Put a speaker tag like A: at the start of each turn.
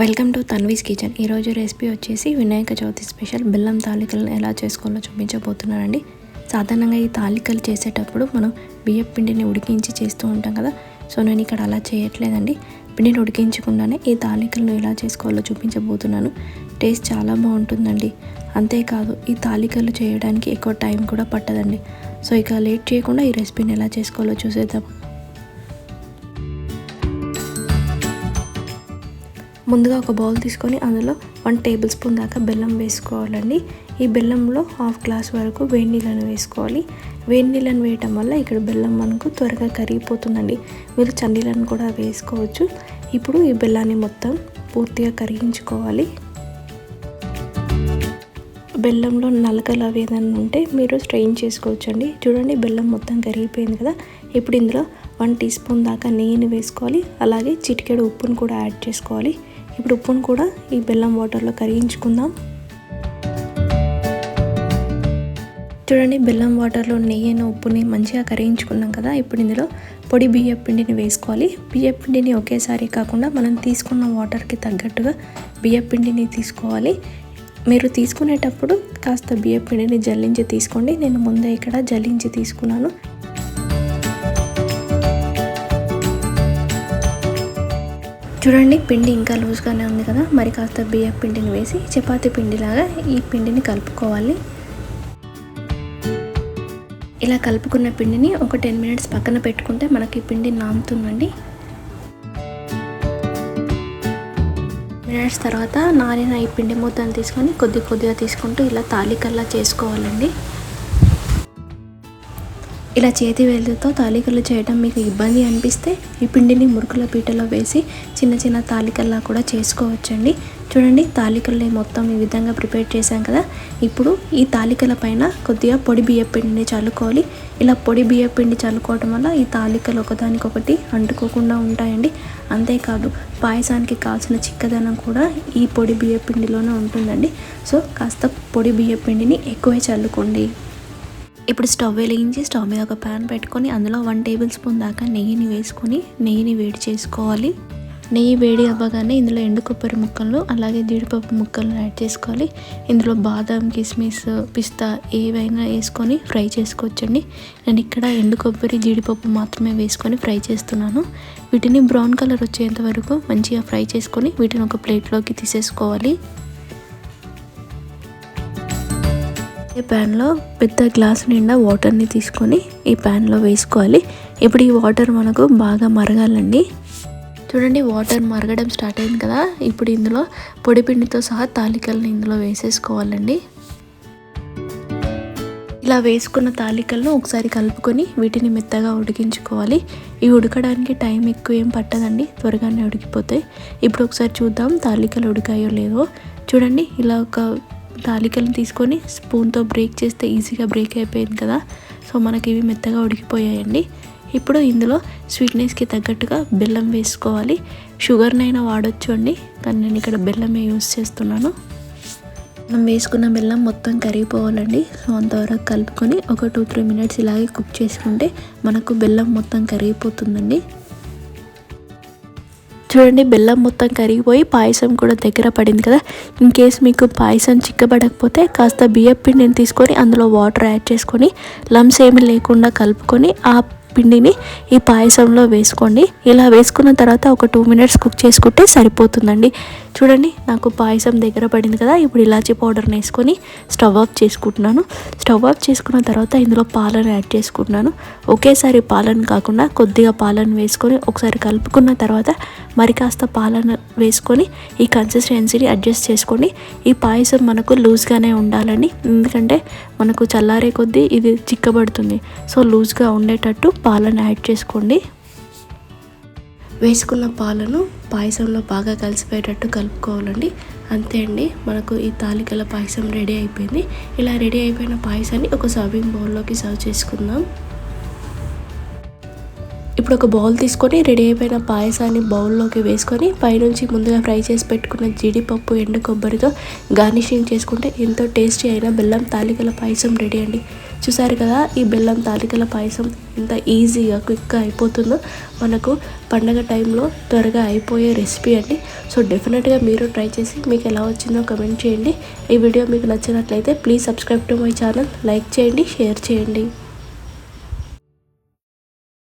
A: Welcome to Tanvi's kitchen. ఈరోజు recipe వచ్చేసి Vinayaka Chavithi special. బెల్లం తాలికలను ఎలా చేసుకోవాలో చూపించబోతున్నానండి. సాధారణంగా ఈ తాలికలు చేసేటప్పుడు మనం బియ్యం పిండిని ఉడికించి చేస్తూ ఉంటాం కదా. సో నేను ఇక్కడ అలా చేయట్లేదండి. పిండిని ఉడికించకుండానే ఈ తాలికలను ఎలా చేసుకోవాలో చూపించబోతున్నాను. టేస్ట్ చాలా బాగుంటుందండి. అంతేకాదు ఈ తాలికలు చేయడానికి ఎక్కువ టైం కూడా పట్టదండి. సో ఇక లేట్ చేయకుండా ఈ రెసిపీని ఎలా చేసుకోవాలో చూసేద్దాం. ముందుగా ఒక బౌల్ తీసుకొని అందులో వన్ టేబుల్ స్పూన్ దాకా బెల్లం వేసుకోవాలండి. ఈ బెల్లంలో హాఫ్ గ్లాస్ వరకు వేడి నీళ్ళను వేసుకోవాలి. వేడి నీళ్ళని వేయటం వల్ల ఇక్కడ బెల్లం మనకు త్వరగా కరిగిపోతుందండి. మీరు చండీలను కూడా వేసుకోవచ్చు. ఇప్పుడు ఈ బెల్లాన్ని మొత్తం పూర్తిగా కరిగించుకోవాలి. బెల్లంలో నలకలు అవి ఏదైనా ఉంటే మీరు స్ట్రెయిన్ చేసుకోవచ్చు అండి చూడండి బెల్లం మొత్తం కరిగిపోయింది కదా. ఇప్పుడు ఇందులో వన్ టీ స్పూన్ దాకా నెయ్యిని వేసుకోవాలి. అలాగే చిటికెడు ఉప్పును కూడా యాడ్ చేసుకోవాలి. ఇప్పుడు ఉప్పును కూడా ఈ బెల్లం వాటర్లో కరిగించుకుందాం. చూడండి బెల్లం వాటర్లో నెయ్యిని ఉప్పుని మంచిగా కరిగించుకున్నాం కదా. ఇప్పుడు ఇందులో పొడి బియ్య పిండిని వేసుకోవాలి. బియ్య పిండిని ఒకేసారి కాకుండా మనం తీసుకున్న వాటర్కి తగ్గట్టుగా బియ్య పిండిని తీసుకోవాలి. మీరు తీసుకునేటప్పుడు కాస్త బియ్య పిండిని జల్లించి తీసుకోండి. నేను ముందే ఇక్కడ జల్లించి తీసుకున్నాను. చూడండి పిండి ఇంకా లూజ్గానే ఉంది కదా. మరి కాస్త బియ్య పిండిని వేసి చపాతీ పిండిలాగా ఈ పిండిని కలుపుకోవాలి. ఇలా కలుపుకున్న పిండిని ఒక టెన్ మినిట్స్ పక్కన పెట్టుకుంటే మనకి పిండి నానుతుందండి. మినిట్స్ తర్వాత నానిన ఈ పిండి మూతను తీసుకొని కొద్ది కొద్దిగా తీసుకుంటూ ఇలా తాలికల్లా చేసుకోవాలండి. ఇలా చేతి వేలుతో తాలికలు చేయడం మీకు ఇబ్బంది అనిపిస్తే ఈ పిండిని మురుకుల పీటలో వేసి చిన్న చిన్న తాలికల్లా కూడా చేసుకోవచ్చండి. చూడండి తాలికల్ని మొత్తం ఈ విధంగా ప్రిపేర్ చేశాం కదా. ఇప్పుడు ఈ తాలికల పైన కొద్దిగా పొడి బియ్యపిండిని చల్లుకోవాలి. ఇలా పొడి బియ్యపిండి పిండి వల్ల ఈ తాలికలు ఒకదానికొకటి అంటుకోకుండా ఉంటాయండి. అంతేకాదు పాయసానికి కావాల్సిన చిక్కదనం కూడా ఈ పొడి బియ్యపిండిలోనే ఉంటుందండి. సో కాస్త పొడి బియ్యపిండిని ఎక్కువే చల్లుకోండి. ఇప్పుడు స్టవ్ వెలిగించి స్టవ్ మీద ఒక ప్యాన్ పెట్టుకొని అందులో వన్ టేబుల్ స్పూన్ దాకా నెయ్యిని వేసుకొని నెయ్యిని వేడి చేసుకోవాలి. నెయ్యి వేడి అవ్వగానే ఇందులో ఎండు కొబ్బరి ముక్కలు అలాగే జీడిపప్పు ముక్కలను యాడ్ చేసుకోవాలి. ఇందులో బాదం కిస్మిస్ పిస్తా ఏవైనా వేసుకొని ఫ్రై చేసుకోవచ్చండి. నేను ఇక్కడ ఎండు కొబ్బరి జీడిపప్పు మాత్రమే వేసుకొని ఫ్రై చేస్తున్నాను. వీటిని బ్రౌన్ కలర్ వచ్చేంత వరకు మంచిగా ఫ్రై చేసుకొని వీటిని ఒక ప్లేట్లోకి తీసేసుకోవాలి. అదే ప్యాన్లో పెద్ద గ్లాస్ నిండా వాటర్ని తీసుకొని ఈ ప్యాన్లో వేసుకోవాలి. ఇప్పుడు ఈ వాటర్ మనకు బాగా మరగాలండి. చూడండి వాటర్ మరగడం స్టార్ట్ అయింది కదా? ఇప్పుడు ఇందులో పొడి పిండితో సహా తాలికలను ఇందులో వేసేసుకోవాలండి. ఇలా వేసుకున్న తాలికలను ఒకసారి కలుపుకొని వీటిని మెత్తగా ఉడికించుకోవాలి. ఇవి ఉడకడానికి టైం ఎక్కువ ఏం పట్టదండి త్వరగానే ఉడికిపోతాయి. ఇప్పుడు ఒకసారి చూద్దాం తాలికలు ఉడికాయో లేదో చూడండి ఇలా ఒక తాలికలను తీసుకొని స్పూన్తో బ్రేక్ చేస్తే ఈజీగా బ్రేక్ అయిపోయింది కదా. సో మనకి ఇవి మెత్తగా ఉడికిపోయాయండి. ఇప్పుడు ఇందులో స్వీట్నెస్కి తగ్గట్టుగా బెల్లం వేసుకోవాలి. షుగర్నైనా వాడచ్చు అండి కానీ నేను ఇక్కడ బెల్లమే యూస్ చేస్తున్నాను. మనం వేసుకున్న బెల్లం మొత్తం కరిగిపోవాలండి. సో అంతవరకు కలుపుకొని ఒక టూ త్రీ మినిట్స్ ఇలాగే కుక్ చేసుకుంటే మనకు బెల్లం మొత్తం కరిగిపోతుందండి. చూడండి బెల్లం మొత్తం కరిగిపోయి పాయసం కూడా దగ్గర పడింది కదా. ఇన్ కేస్ మీకు పాయసం చిక్కబడకపోతే కాస్త బియ్యం పిండిని తీసుకొని అందులో వాటర్ యాడ్ చేసుకొని లమ్స్ ఏమి లేకుండా కలుపుకొని ఆ పిండిని ఈ పాయసంలో వేసుకోండి. ఇలా వేసుకున్న తర్వాత ఒక టూ మినిట్స్ కుక్ చేసుకుంటే సరిపోతుందండి. చూడండి నాకు పాయసం దగ్గర పడింది కదా ఇప్పుడు ఇలాచీ పౌడర్ని వేసుకొని స్టవ్ ఆఫ్ చేసుకుంటున్నాను. స్టవ్ ఆఫ్ చేసుకున్న తర్వాత ఇందులో పాలను యాడ్ చేసుకుంటున్నాను. ఒకేసారి పాలను కాకుండా కొద్దిగా పాలను వేసుకొని ఒకసారి కలుపుకున్న తర్వాత మరి కాస్త పాలను వేసుకొని ఈ కన్సిస్టెన్సీని అడ్జస్ట్ చేసుకోండి. ఈ పాయసం మనకు లూజ్గానే ఉండాలండి. ఎందుకంటే మనకు చల్లారే కొద్దీ ఇది చిక్కబడుతుంది. సో లూజ్గా ఉండేటట్టు పాలను యాడ్ చేసుకోండి. వేసుకున్న పాలను పాయసంలో బాగా కలిసిపోయేటట్టు కలుపుకోవాలండి. అంతే అండి మనకు ఈ తాలికల పాయసం రెడీ అయిపోయింది. ఇలా రెడీ అయిపోయిన పాయసాన్ని ఒక సర్వింగ్ బౌల్లోకి సర్వ్ చేసుకుందాం. ఇప్పుడు ఒక బౌల్ తీసుకొని రెడీ అయిపోయిన పాయసాన్ని బౌల్లోకి వేసుకొని పైనుంచి ముందుగా ఫ్రై చేసి పెట్టుకున్న జీడిపప్పు ఎండు కొబ్బరితో గార్నిషింగ్ చేసుకుంటే ఎంతో టేస్టీ అయిన బెల్లం తాలికల పాయసం రెడీ అండి. చూసారు కదా ఈ బెల్లం తాలికల పాయసం ఎంత ఈజీగా క్విక్గా అయిపోతుందో. మనకు పండగ టైంలో త్వరగా అయిపోయే రెసిపీ అండి. సో డెఫినెట్గా మీరు ట్రై చేసి మీకు ఎలా వచ్చిందో కమెంట్ చేయండి. ఈ వీడియో మీకు నచ్చినట్లయితే please subscribe to my channel like చేయండి షేర్ చేయండి.